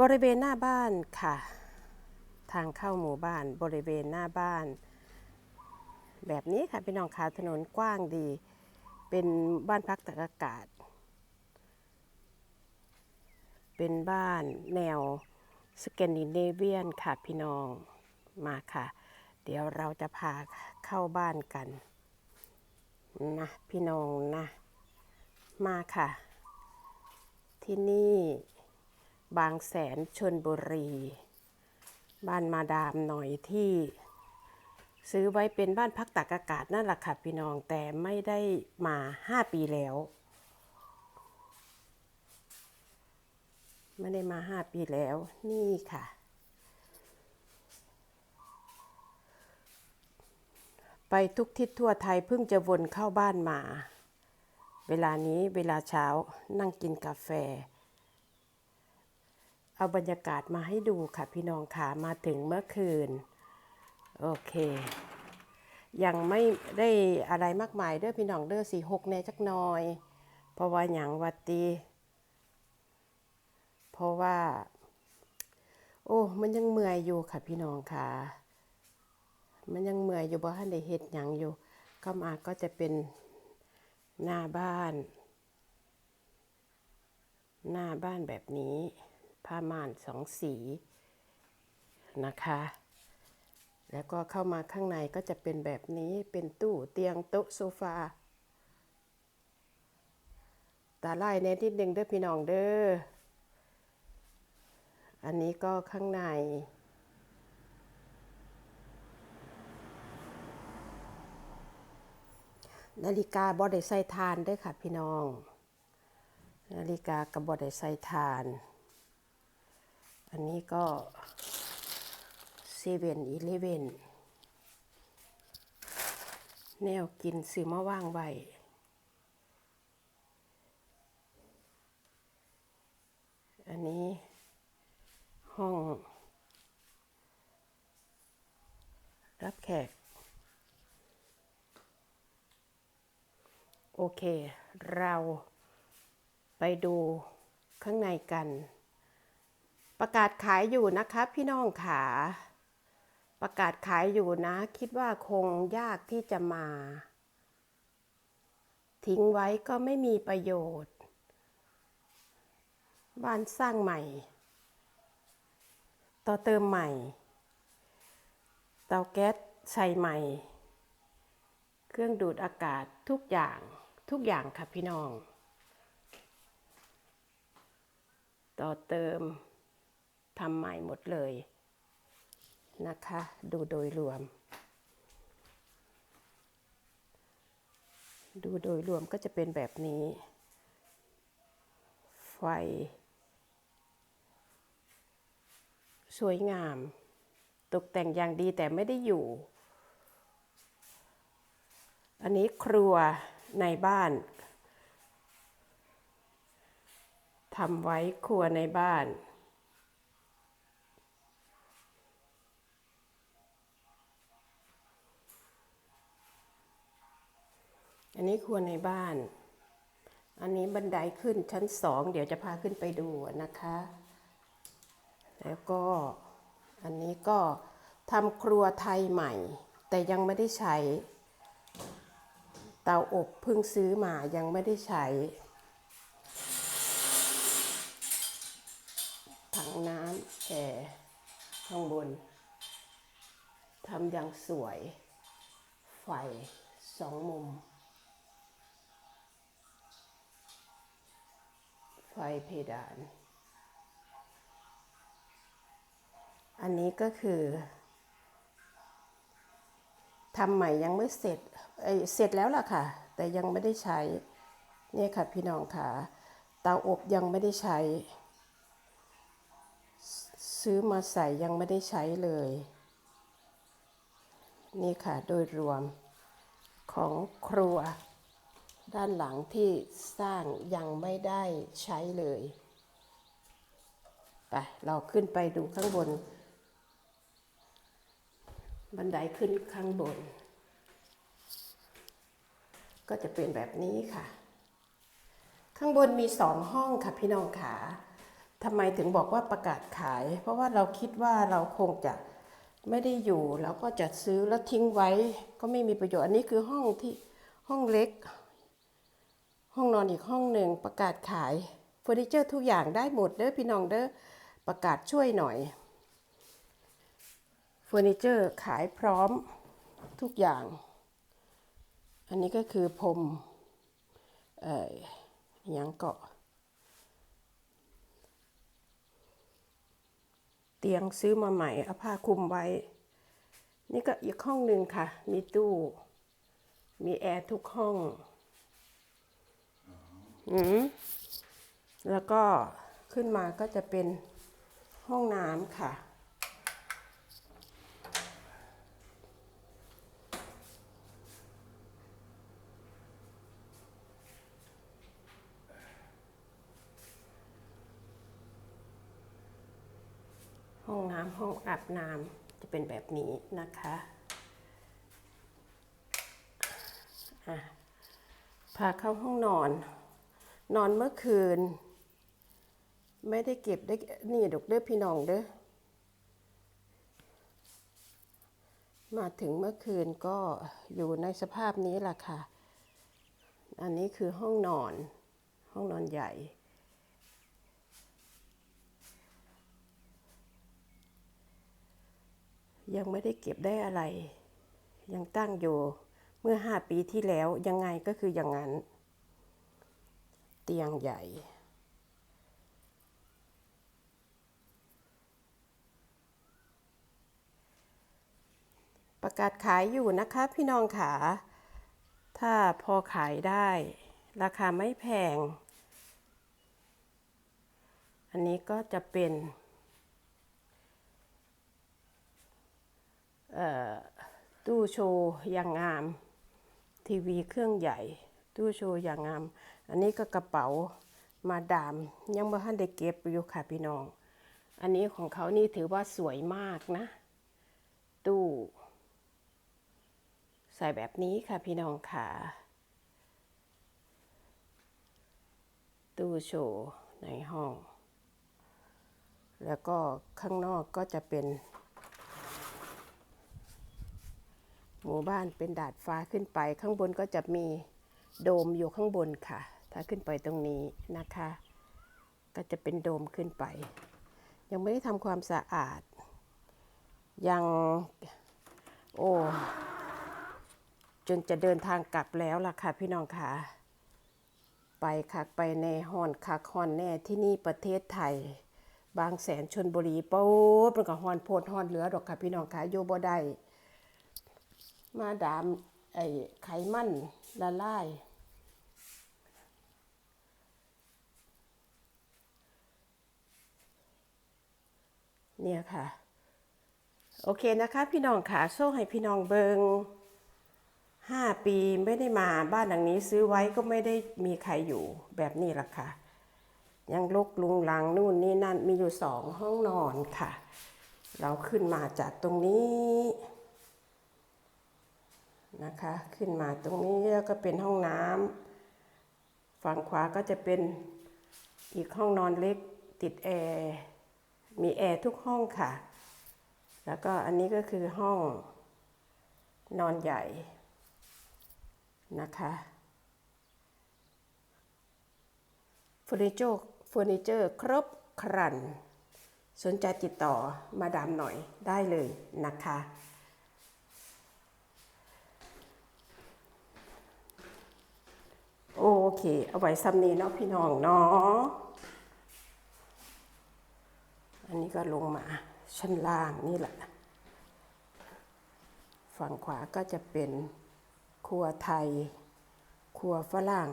บริเวณหน้าบ้านค่ะ ทางเข้าหมู่บ้านบริเวณหน้าบ้าน แบบนี้ค่ะพี่น้องขาถนนกว้างดี เป็นบ้านพักตากอากาศ เป็นบ้านแนวสแกนดิเนเวียนค่ะพี่น้องมาค่ะ เดี๋ยวเราจะพาเข้าบ้านกันนะพี่น้องนะมาค่ะ ที่นี่ บางแสนชนบุรี บ้านมาดามหน่อยที่ ซื้อไว้เป็นบ้านพักตากอากาศนั่นแหละค่ะพี่น้องแต่ไม่ได้มา 5 ปีแล้ว ไม่ได้มา 5 ปีแล้วนี่ค่ะ ไปทุกทิศทั่วไทยเพิ่งจะวนเข้าบ้านมา เวลานี้เวลาเช้านั่งกินกาแฟ เอาบรรยากาศมาให้ดูค่ะพี่น้องค่ะมาถึงเมื่อคืน โอเค ยังไม่ได้อะไรมากมายเด้อพี่น้องเด้อสี่หกแน่จักน่อย เพราะว่าหยังวัดตีเพราะว่า โอ้มันยังเมื่อยอยู่ค่ะพี่น้องค่ะ มันยังเมื่อยอยู่บ่ทันได้เฮ็ดหยังอยู่เข้ามาก็จะเป็นหน้าบ้าน หน้าบ้านแบบนี้ ผ้าม่านสองสีนะคะ แล้วก็เข้ามาข้างในก็จะเป็นแบบนี้เป็นตู้เตียงโต๊ะโซฟาตาไล่แน่นิดนึงเด้อพี่น้องเด้อ อันนี้ก็ข้างใน นาฬิกาบอได้ใส่ทานด้วยค่ะพี่น้อง นาฬิกากับบอได้ใส่ทาน อันนี้ก็เซเว่นอีเลเว่นแนวกินซื้อมาว่างไว้อันนี้ห้องรับแขก โอเค เราไปดูข้างในกัน ประกาศขายอยู่นะคะพี่น้องขาประกาศขายอยู่นะ คิดว่าคงยากที่จะมา ทิ้งไว้ก็ไม่มีประโยชน์ บ้านสร้างใหม่ ต่อเติมใหม่ เตาแก๊สใส่ใหม่ เครื่องดูดอากาศทุกอย่างทุกอย่างค่ะพี่น้อง ต่อเติม ทำใหม่หมดเลยนะคะ ดูโดยรวม ดูโดยรวมก็จะเป็นแบบนี้ ไฟ สวยงาม ตกแต่งอย่างดีแต่ไม่ได้อยู่ อันนี้ครัวในบ้านทำไว้ครัวในบ้าน อั นนี้ครัวในบ้าน อันนี้บันไดขึ้นชั้นสอง เดี๋ยวจะพาขึ้นไปดูนะคะ แล้วก็อันนี้ก็ทำครัวไทยใหม่ แต่ยังไม่ได้ใช้ เตาอบเพิ่งซื้อมายังไม่ได้ใช้ถังน้ำแอร์ข้างบนทำอย่างสวย ไฟสองมุม ไฟเพดาน อันนี้ก็คือทำใหม่ยังไม่เสร็จเเสร็จแล้วล่ะค่ะ แต่ยังไม่ได้ใช้ เนี่ยค่ะพี่น้องค่ะ เตาอบยังไม่ได้ใช้ ซื้อมาใส่ยังไม่ได้ใช้เลย นี่ค่ะโดยรวมของครัว ด้านหลังที่สร้างยังไม่ได้ใช้เลยไปเราขึ้นไปดูข้างบน บันไดขึ้นข้างบน ก็จะเป็นแบบนี้ค่ะ ข้างบนมีสองห้องค่ะพี่น้องขาทำไมถึงบอกว่าประกาศขาย เพราะว่าเราคิดว่าเราคงจะไม่ได้อยู่เราก็จะซื้อแล้วทิ้งไว้ ก็ไม่มีประโยชน์อันนี้คือห้องที่ห้องเล็ก ห้องนอนอีกห้องหนึ่งประกาศขายเฟอร์นิเจอร์ทุกอย่างได้หมดเด้อพี่น้องเด้อประกาศช่วยหน่อยเฟอร์นิเจอร์ขายพร้อมทุกอย่าง อันนี้ก็คือพรมเอ่อยังเกาะ เตียงซื้อมาใหม่เอาผ้าคลุมไว้ นี่ก็อีกห้องหนึ่งค่ะ มีตู้ มีแอร์ทุกห้อง แล้วก็ขึ้นมาก็จะเป็นห้องน้ำค่ะ ห้องน้ำห้องอาบน้ำจะเป็นแบบนี้นะคะอะพาเข้าห้องนอน นอนเมื่อคืน ไม่ได้เก็บได้นี่ดอกเด้อพี่น้องเด้อมาถึงเมื่อคืนก็อยู่ในสภาพนี้แหละค่ะ อันนี้คือห้องนอน ห้องนอนใหญ่ ยังไม่ได้เก็บได้อะไร ยังตั้งอยู่เมื่อห้าปีที่แล้วยังไงก็คืออย่างนั้น เตียงใหญ่ ประกาศขายอยู่นะคะพี่น้องขา ถ้าพอขายได้ ราคาไม่แพง อันนี้ก็จะเป็นตู้โชว์อย่างงาม ทีวีเครื่องใหญ่ ตู้โชว์อย่างงาม อันนี้ก็กระเป๋ามาดาม ยังไม่ทันได้เก็บอยู่ค่ะพี่น้อง อันนี้ของเขานี่ถือว่าสวยมากนะ ตู้ ใส่แบบนี้ค่ะพี่น้องค่ะ ตู้โชว์ในห้อง แล้วก็ข้างนอกก็จะเป็น หมู่บ้านเป็นดาดฟ้าขึ้นไปข้างบนก็จะมี โดมอยู่ข้างบนค่ะ ถ้าขึ้นไปตรงนี้นะคะ ก็จะเป็นโดมขึ้นไป ยังไม่ได้ทำความสะอาด ยังโอ้จนจะเดินทางกลับแล้วล่ะค่ะพี่น้องค่ะ ไปคักไปในฮอนคักฮอนแน่ที่นี่ประเทศไทย บางแสนชนบุรีปุ๊บมันก็ฮอนโพดฮอนเหลือดอกค่ะพี่น้องค่ะโยบ่ได้มาดาม ไอ้ไขมันละลาย เนี่ยค่ะ โอเคนะคะพี่น้องขาโซ่ให้พี่น้องเบิงห้าปีไม่ได้มาบ้านหลังนี้ซื้อไว้ก็ไม่ได้มีใครอยู่แบบนี้ละค่ะ ยังลกลุงลังนู่นนี่นั่นมีอยู่สองห้องนอนค่ะ เราขึ้นมาจากตรงนี้ นะคะ ขึ้นมาตรงนี้แล้วก็เป็นห้องน้ำฝั่งขวาก็จะเป็นอีกห้องนอนเล็กติดแอร์มีแอร์ทุกห้องค่ะ แล้วก็อันนี้ก็คือห้องนอนใหญ่นะคะเฟอร์นิเจอร์เฟอร์นิเจอร์ครบครัน สนใจติดต่อมาดามหน่อยได้เลยนะคะ โอ เค เอาไว้ซ้ำนี้เนาะพี่น้องเนาะอันนี้ก็ลงมาชั้นล่างนี่แหละ ฝั่งขวาก็จะเป็นครัวไทย ครัวฝรั่ง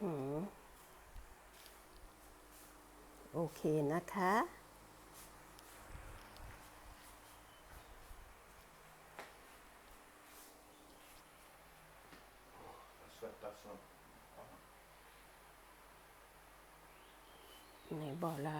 หืม โอเคนะคะ ไหนบอกละ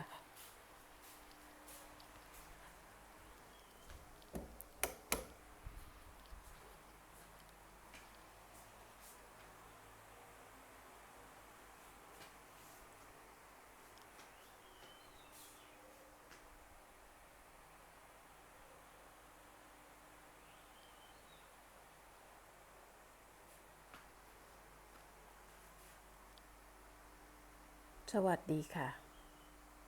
สวัสดีค่ะ